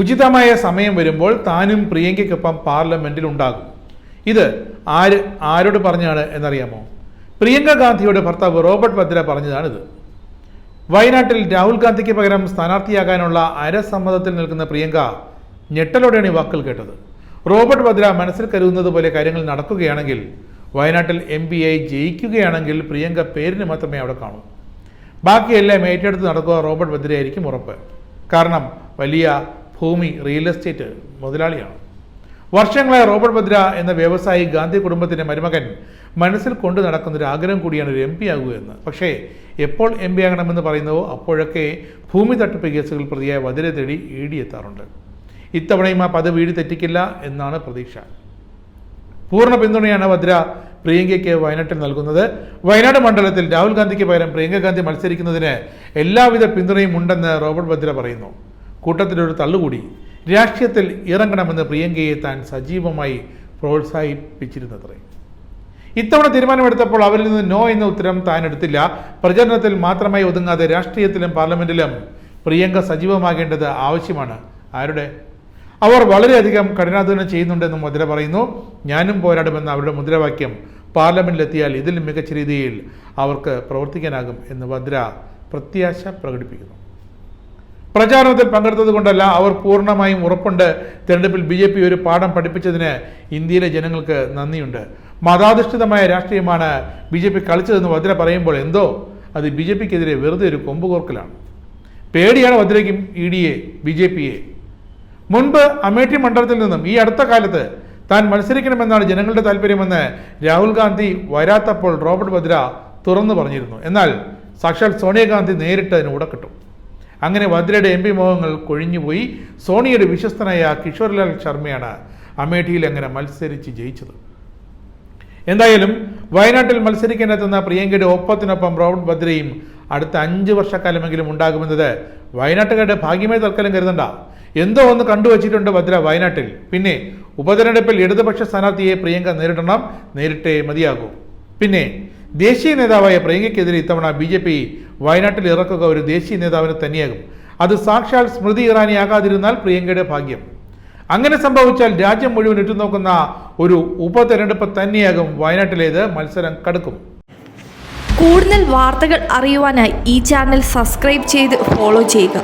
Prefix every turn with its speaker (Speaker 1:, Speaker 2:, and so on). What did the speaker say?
Speaker 1: ഉചിതമായ സമയം വരുമ്പോൾ താനും പ്രിയങ്കയ്ക്കൊപ്പം പാർലമെന്റിൽ ഉണ്ടാകും. ഇത് ആര് ആരോട് പറഞ്ഞാണ് എന്നറിയാമോ? പ്രിയങ്ക ഗാന്ധിയുടെ ഭർത്താവ് റോബർട്ട് വദ്ര പറഞ്ഞതാണിത്. വയനാട്ടിൽ രാഹുൽ ഗാന്ധിക്ക് പകരം സ്ഥാനാർത്ഥിയാകാനുള്ള അരസമ്മതത്തിൽ നിൽക്കുന്ന പ്രിയങ്ക ഞെട്ടലോടെയാണ് ഈ വാക്കുകൾ കേട്ടത്. റോബർട്ട് വദ്ര മനസ്സിൽ കരുതുന്നത് പോലെ കാര്യങ്ങൾ നടക്കുകയാണെങ്കിൽ വയനാട്ടിൽ എം പി ഐ ജയിക്കുകയാണെങ്കിൽ പ്രിയങ്ക പേരിന് മാത്രമേ അവിടെ കാണൂ. ബാക്കിയെല്ലാം ഏറ്റെടുത്ത് നടക്കുക റോബർട്ട് വദ്രയായിരിക്കും ഉറപ്പ്. കാരണം വലിയ ഭൂമി റിയൽ എസ്റ്റേറ്റ് മുതലാളിയാണ്. വർഷങ്ങളായി റോബർട്ട് ഭദ്ര എന്ന വ്യവസായി ഗാന്ധി കുടുംബത്തിന്റെ മരുമകൻ മനസ്സിൽ കൊണ്ടു നടക്കുന്ന ഒരു ആഗ്രഹം കൂടിയാണ് ഒരു എം പി ആകുക എന്ന് പക്ഷേ എപ്പോൾ എം പി ആകണമെന്ന് പറയുന്നവോ അപ്പോഴൊക്കെ ഭൂമി തട്ടിപ്പ് കേസുകൾ പ്രതിയായ വതിരെ തേടി ഇ ഡി എത്താറുണ്ട്. ഇത്തവണയും ആ പദവി വീടി തെറ്റിക്കില്ല എന്നാണ് പ്രതീക്ഷ. പൂർണ പിന്തുണയാണ് ഭദ്ര പ്രിയങ്കയ്ക്ക് വയനാട്ടിൽ നൽകുന്നത്. വയനാട് മണ്ഡലത്തിൽ രാഹുൽ ഗാന്ധിക്ക് പകരം പ്രിയങ്ക ഗാന്ധി മത്സരിക്കുന്നതിന് എല്ലാവിധ പിന്തുണയും ഉണ്ടെന്ന് റോബർട്ട് ഭദ്ര പറയുന്നു. കൂട്ടത്തിലൊരു തള്ളുകൂടി. രാഷ്ട്രീയത്തിൽ ഇറങ്ങണമെന്ന് പ്രിയങ്കയെ താൻ സജീവമായി പ്രോത്സാഹിപ്പിച്ചിരുന്നത്രേ. ഇത്തവണ തീരുമാനമെടുത്തപ്പോൾ അവരിൽ നിന്ന് നോ എന്ന ഉത്തരം താൻ എടുത്തില്ല. പ്രചരണത്തിൽ മാത്രമായി ഒതുങ്ങാതെ രാഷ്ട്രീയത്തിലും പാർലമെന്റിലും പ്രിയങ്ക സജീവമാകേണ്ടത് ആവശ്യമാണ്. ആരുടെ? അവർ വളരെയധികം കഠിനാധ്വാനം ചെയ്യുന്നുണ്ടെന്നും മുദ്ര പറയുന്നു. ഞാനും പോരാടുമെന്ന അവരുടെ മുദ്രാവാക്യം പാർലമെന്റിലെത്തിയാൽ ഇതിൽ മികച്ച രീതിയിൽ അവർക്ക് പ്രവർത്തിക്കാനാകും എന്ന് ഭദ്ര പ്രത്യാശ പ്രകടിപ്പിക്കുന്നു. പ്രചാരണത്തിൽ പങ്കെടുത്തത് കൊണ്ടല്ല അവർ പൂർണമായും ഉറപ്പുണ്ട്. തെരഞ്ഞെടുപ്പിൽ ബി ജെ പി ഒരു പാഠം പഠിപ്പിച്ചതിന് ഇന്ത്യയിലെ ജനങ്ങൾക്ക് നന്ദിയുണ്ട്. മതാധിഷ്ഠിതമായ രാഷ്ട്രീയമാണ് ബി ജെ പി കളിച്ചതെന്ന് വദ്ര പറയുമ്പോൾ എന്തോ? അത് ബി ജെ പിക്കെതിരെ വെറുതെ ഒരു കൊമ്പുകോർക്കലാണ്. പേടിയാണ് വദ്രയ്ക്കും ഇ ഡിയെ ബി ജെ പിയെ. മുൻപ് അമേഠി മണ്ഡലത്തിൽ നിന്നും ഈ അടുത്ത കാലത്ത് താൻ മത്സരിക്കണമെന്നാണ് ജനങ്ങളുടെ താല്പര്യമെന്ന് രാഹുൽ ഗാന്ധി വരാത്തപ്പോൾ റോബർട്ട് വദ്ര തുറന്നു പറഞ്ഞിരുന്നു. എന്നാൽ സാക്ഷാൽ സോണിയാഗാന്ധി നേരിട്ട് അതിന് ഉടക്കിട്ടു അങ്ങനെ വദ്രയുടെ എം പി മോഹങ്ങൾ കൊഴിഞ്ഞുപോയി. സോണിയുടെ വിശ്വസ്തനായ കിഷോർലാൽ ശർമ്മയാണ് അമേഠിയിൽ അങ്ങനെ മത്സരിച്ച് ജയിച്ചത്. എന്തായാലും വയനാട്ടിൽ മത്സരിക്കാനെത്തുന്ന പ്രിയങ്കയുടെ ഒപ്പത്തിനൊപ്പം റോബർട്ട് ഭദ്രയും അടുത്ത അഞ്ച് വർഷക്കാലമെങ്കിലും ഉണ്ടാകുമെന്നത് വയനാട്ടുകാരുടെ ഭാഗ്യമായി തൽക്കാലം കരുതണ്ട. എന്തോ ഒന്ന് കണ്ടുവച്ചിട്ടുണ്ട് ഭദ്ര വയനാട്ടിൽ. പിന്നെ ഉപതെരഞ്ഞെടുപ്പിൽ ഇടതുപക്ഷ സ്ഥാനാർത്ഥിയെ പ്രിയങ്ക നേരിടണം. നേരിട്ടേ മതിയാകൂ. പിന്നെ ദേശീയ നേതാവായ പ്രിയങ്കയ്ക്കെതിരെ ഇത്തവണ ബി ജെ പി വയനാട്ടിൽ ഇറക്കുക ഒരു ദേശീയ നേതാവിന് തന്നെയാകും അത് സാക്ഷാൽ സ്മൃതി ഇറാനി ആകാതിരുന്നാൽ പ്രിയങ്കയുടെ ഭാഗ്യം. അങ്ങനെ സംഭവിച്ചാൽ രാജ്യം മുഴുവൻ ഉറ്റുനോക്കുന്ന ഒരു ഉപതെരഞ്ഞെടുപ്പ് തന്നെയാകും വയനാട്ടിലേത്. മത്സരം കടുക്കും.
Speaker 2: കൂടുതൽ വാർത്തകൾ അറിയുവാനായി ഈ ചാനൽ സബ്സ്ക്രൈബ് ചെയ്ത് ഫോളോ ചെയ്യുക.